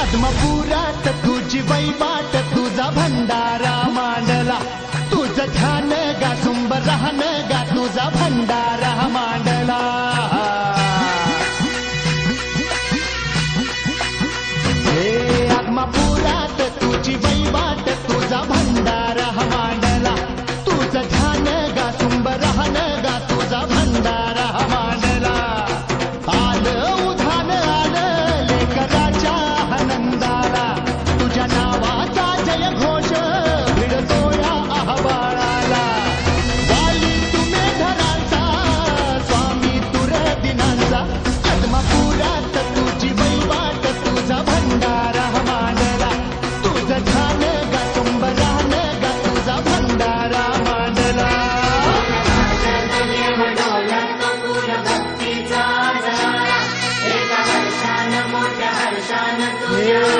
पद्मपुरात तुझी वैवाट तुझा भंडारा मानला तुझ ध्यान Shana Tuya. Yeah.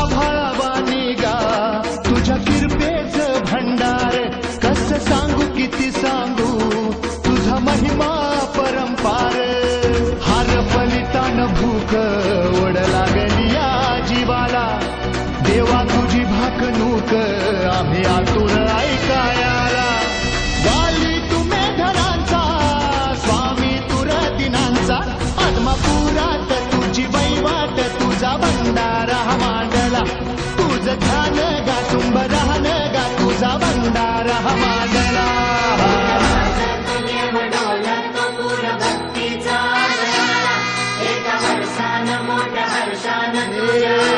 Sarusana Guru.